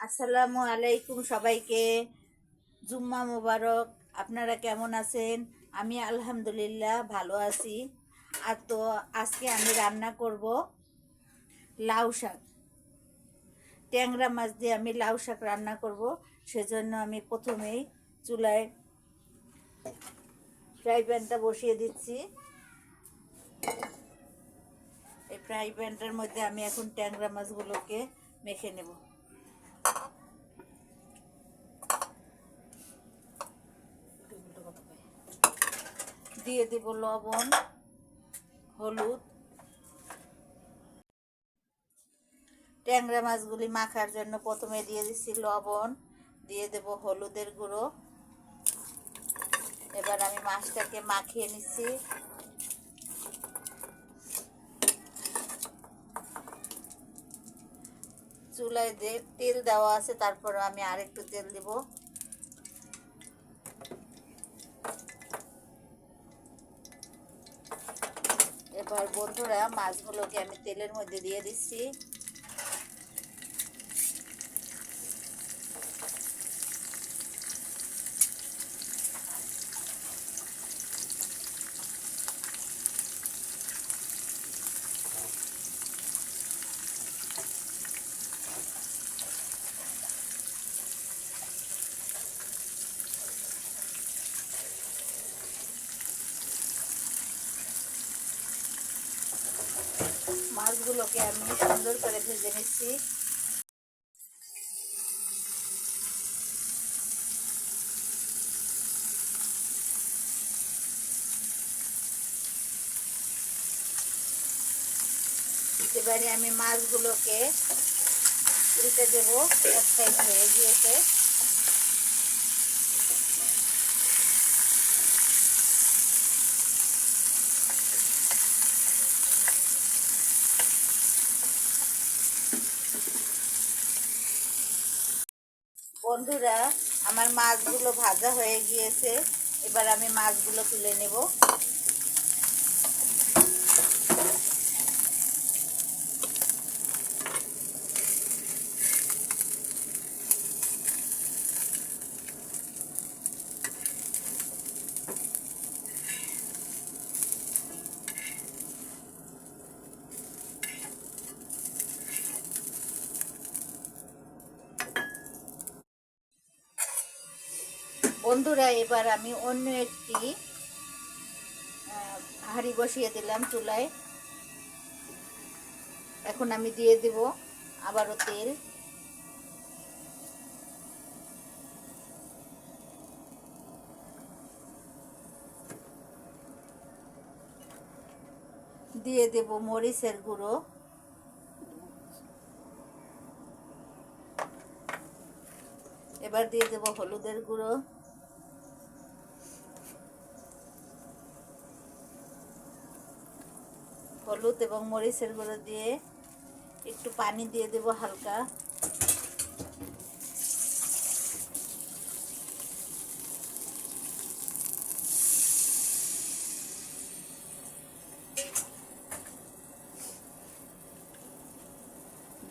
আসসালামু আলাইকুম সবাইকে। জুম্মা মোবারক, আপনারা কেমন আছেন? আমি আলহামদুলিল্লাহ ভালো আছি। আর তো আজকে আমি রান্না করব লাউ শাক। ট্যাংরা মাছ দিয়ে আমি লাউ শাক রান্না করব। সেজন্য আমি প্রথমেই চুলায় ফ্রাই প্যানটা বসিয়ে দিচ্ছি। এই ফ্রাই প্যানটার মধ্যে আমি এখন ট্যাংরা মাছগুলোকে মেখে নেব। দিয়ে দেব লবণ, হলুদ। ট্যাংরা মাছগুলি মাখার জন্য প্রথমে দিয়ে দিচ্ছি লবণ, দিয়ে দেব হলুদের গুঁড়ো। এবার আমি মাছটাকে মাখিয়ে নিচ্ছি। চুলায় তেল দেওয়া আছে, তারপর আমি আরেকটু তেল দিব। বন্ধুরা মাছগুলোকে আমি তেলের মধ্যে দিয়ে দিচ্ছি। মাছগুলোকে আমি সুন্দর করে ভেজে নিচ্ছি। এবারে আমি মাছগুলোকে উল্টে দেবো, এক সাইড হয়ে গিয়েছে। বন্ধুরা আমার মাছগুলো ভাজা হয়ে গিয়েছে। এবার আমি মাছগুলো তুলে নেব। বন্ধুরা, এবার আমি অন্য একটি হাঁড়ি বসিয়ে দিলাম চুলায়। এখন আমি দিয়ে দেব আবারও তেল। দিয়ে দেব মরিচের গুঁড়ো। এবার দিয়ে দেব হলুদের গুঁড়ো। হলুদ এবং মরিচের গুঁড়ো দিয়ে একটু পানি দিয়ে দেব হালকা।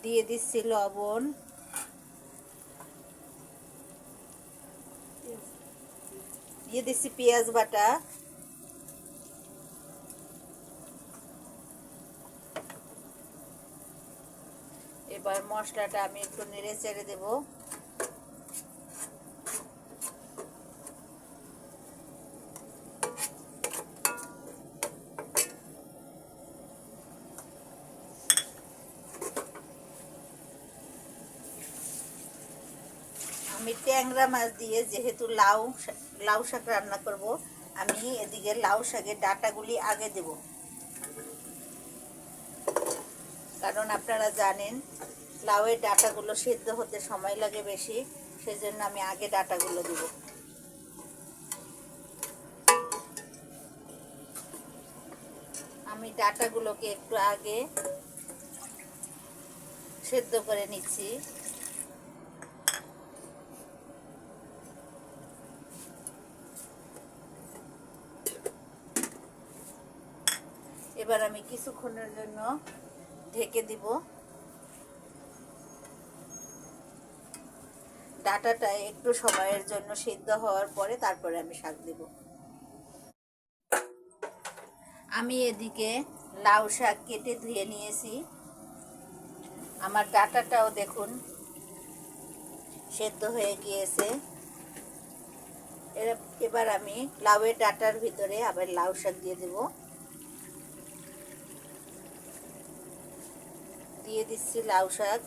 দিয়ে দিচ্ছি লবণ। দিয়ে দিচ্ছি পেঁয়াজ বাটা। এবার মশলাটা আমি একটু নেড়ে চেড়ে দেব। আমি ট্যাংরা মাছ দিয়ে যেহেতু লাউ লাউ শাক রান্না করব, আমি এদিকে লাউ শাকের ডাটাগুলি আগে দেব। কারণ আপনারা জানেন, লাউয়ের ডাটাগুলো সেদ্ধ হতে সময় লাগে বেশি, সেজন্য আমি আগে ডাটাগুলো দেব। আমি ডাটাগুলোকে একটু আগে সেদ্ধ করে নিচ্ছি। এবার আমি কিছুক্ষণের জন্য ঢেকে দিব। ডাটাটা একটু সময়ের জন্য সিদ্ধ হওয়ার পরে তারপরে আমি শাক দেব। আমি এদিকে লাউ শাক কেটে ধুয়ে নিয়েছি। আমার ডাটাটাও দেখুন সেদ্ধ হয়ে গিয়েছে। এবার আমি লাউয়ের ডাটার ভিতরে আবার লাউ শাক দিয়ে দেব। দিয়ে দিচ্ছি লাউ শাক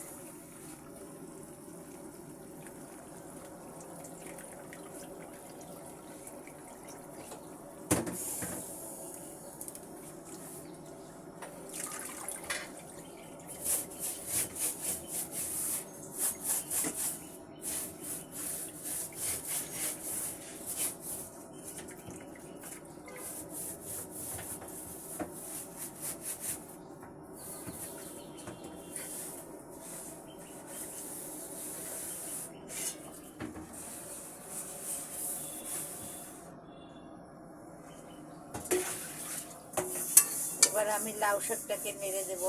এবার আমি লাউ শাকটাকে মেরে দেব।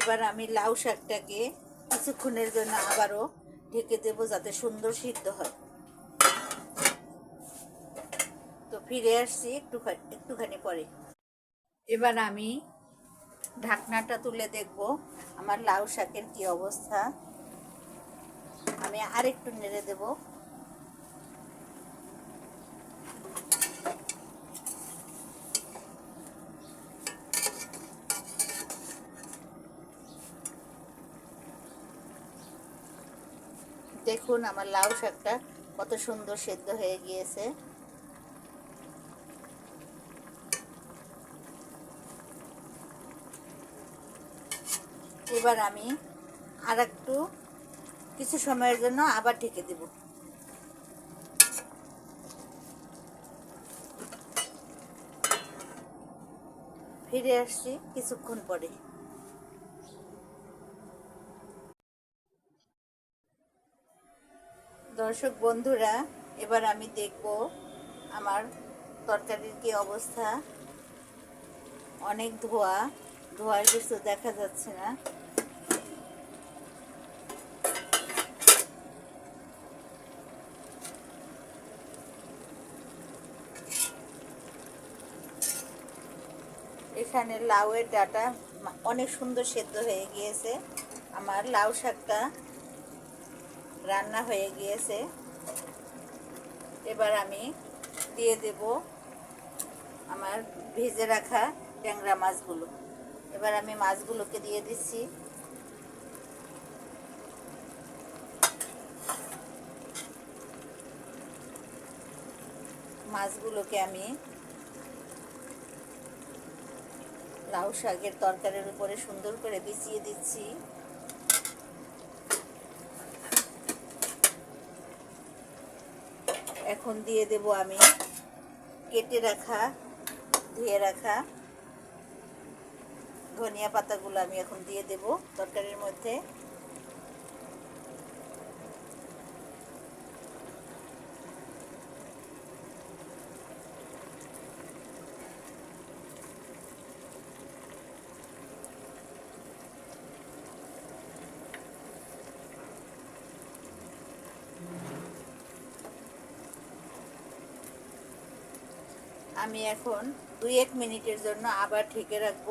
এবার আমি লাউ শাকটাকে কিছুক্ষণের জন্য আবারও ঢেকে দেব যাতে সুন্দর সিদ্ধ হয়। তো ফিরে আসছি একটু একটুখানি পরে। এবার আমি ঢাকনাটা তুলে দেখব আমার লাউ শাকের কি অবস্থা। আমি আরেকটু নেড়ে দেব। দেখুন আমার লাউ শাকটা কত সুন্দর সেদ্ধ হয়ে গিয়েছে। এবার আমি আর একটু কিছু সময়ের জন্য আবার ঢেকে দেব। ফিরে আসছি কিছুক্ষণ পরে। দর্শক বন্ধুরা, এবার আমি দেখব আমার তরকারির কি অবস্থা। অনেক ধোয়া, ধোয়ার কিছু দেখা যাচ্ছে না। এখানে লাউয়ের ডাটা অনেক সুন্দর সেদ্ধ হয়ে গিয়েছে। আমার লাউ শাকটা রান্না হয়ে গিয়েছে। এবার আমি দিয়ে দেব আমার ভেজে রাখা ট্যাংরা মাছগুলো। এবার আমি মাছগুলোকে দিয়ে দিচ্ছি। মাছগুলোকে আমি লাউ শাকের তরকারির উপরে সুন্দর করে বিছিয়ে দিচ্ছি। এখন দিয়ে দেব আমি কেটে রাখা, ধুয়ে রাখা ধনিয়া পাতাগুলো আমি এখন দিয়ে দেব তরকারির মধ্যে। আমি এখন দুই এক মিনিটের জন্য আবার ঢেকে রাখব।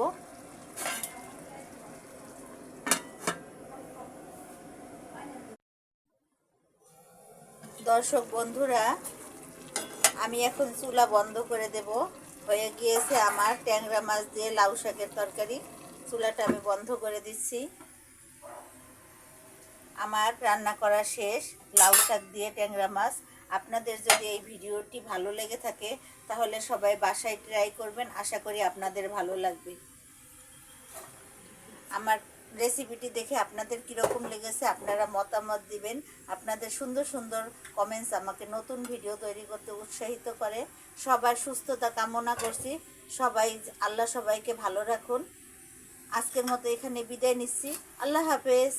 দর্শক বন্ধুরা, আমি এখন চুলা বন্ধ করে দেব। হয়ে গিয়েছে আমার ট্যাংরা মাছ দিয়ে লাউ শাকের তরকারি। চুলাটা আমি বন্ধ করে দিচ্ছি। আমার রান্না করা শেষ। লাউ শাক দিয়ে ট্যাংরা মাছ। আপনাদের যদি এই ভিডিওটি ভালো লেগে থাকে তাহলে সবাই বাসায় ট্রাই করবেন। আশা করি আপনাদের ভালো লাগবে। আমার রেসিপিটি দেখে আপনাদের কীরকম লেগেছে, আপনারা মতামত দিবেন। আপনাদের সুন্দর সুন্দর কমেন্টস আমাকে নতুন ভিডিও তৈরি করতে উৎসাহিত করে। সবার সুস্থতা কামনা করছি। সবাই, আল্লাহ সবাইকে ভালো রাখুন। আজকের মতো এখানে বিদায় নিচ্ছি। আল্লাহ হাফেজ।